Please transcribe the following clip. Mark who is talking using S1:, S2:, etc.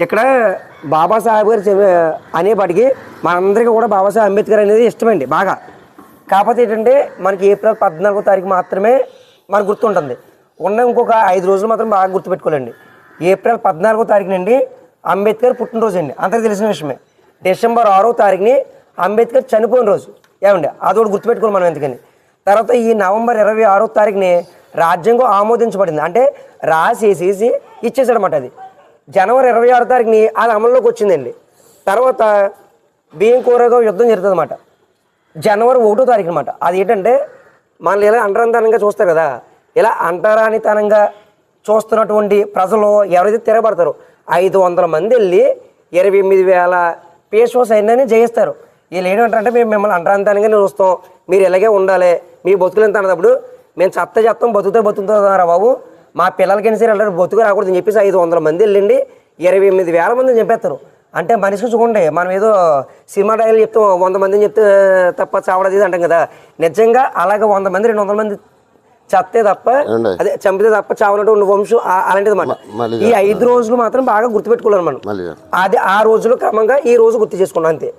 S1: ఇక్కడ బాబాసాహెబ్ గారు చె- అనేపాటికి మనందరికీ కూడా బాబాసాహెబ్ అంబేద్కర్ అనేది ఇష్టమండి బాగా. కాకపోతే ఏంటంటే మనకి ఏప్రిల్ పద్నాలుగో తారీఖు మాత్రమే మనకు గుర్తుంటుంది. ఉన్న ఇంకొక ఐదు రోజులు మాత్రం బాగా గుర్తుపెట్టుకోవాలండి. ఏప్రిల్ పద్నాలుగో తారీఖు నుండి అంబేద్కర్ పుట్టినరోజు అండి అందరికీ తెలిసిన విషయమే. డిసెంబర్ ఆరో తారీఖుని అంబేద్కర్ చనిపోయిన రోజు. ఏమండి? అదొకటి గుర్తుపెట్టుకోవాలి మనం ఎందుకని? తర్వాత ఈ నవంబర్ ఇరవై ఆరో తారీఖుని రాజ్యాంగం ఆమోదించబడింది. అంటే రాసేసేసి ఇచ్చేసాడనమాట అది. జనవరి ఇరవై ఆరో తారీఖుని అది అమల్లోకి వచ్చిందండి. తర్వాత బియ్యం కూరగా యుద్ధం జరుగుతుంది అన్నమాట జనవరి ఒకటో తారీఖు అనమాట అది ఏంటంటే మనల్ని ఇలా అంటరానితనంగా చూస్తారు కదా. ఇలా అంటరానితనంగా చూస్తున్నటువంటి ప్రజలు ఎవరైతే తిరగబడతారో ఐదు వందల మంది వెళ్ళి ఇరవై ఎనిమిది వేల పేషో సైన్యాన్ని జయిస్తారు. వీళ్ళు ఏంటంటే మేము మిమ్మల్ని అంటరానితనంగా చూస్తాం మీరు ఇలాగే ఉండాలి. మీ బతుకులు ఎంత అన్నప్పుడు మేము చెత్త చెత్తం బతుకుతే బతుకుతుందా బాబు? మా పిల్లలకైనా సరే అలాంటి బతుకు రాకూడదు అని చెప్పేసి ఐదు వందల మంది వెళ్ళండి ఇరవై ఎనిమిది వేల మందిని చంపేస్తారు అంటే మనిషికి చూడండి మనం ఏదో సినిమా డైలు చెప్తాం వంద మందిని చెప్తే తప్ప చావడది అంటాం కదా. నిజంగా అలాగే వంద మంది రెండు వందల మంది చస్తే తప్ప? అదే చంపితే తప్ప చావనటువంటి వంశం అలాంటిది
S2: మళ్ళీ
S1: ఈ ఐదు రోజులు మాత్రం బాగా గుర్తుపెట్టుకోవాలి మనం. అది ఆ రోజులు క్రమంగా ఈ రోజు గుర్తు చేసుకున్నాం అంతే.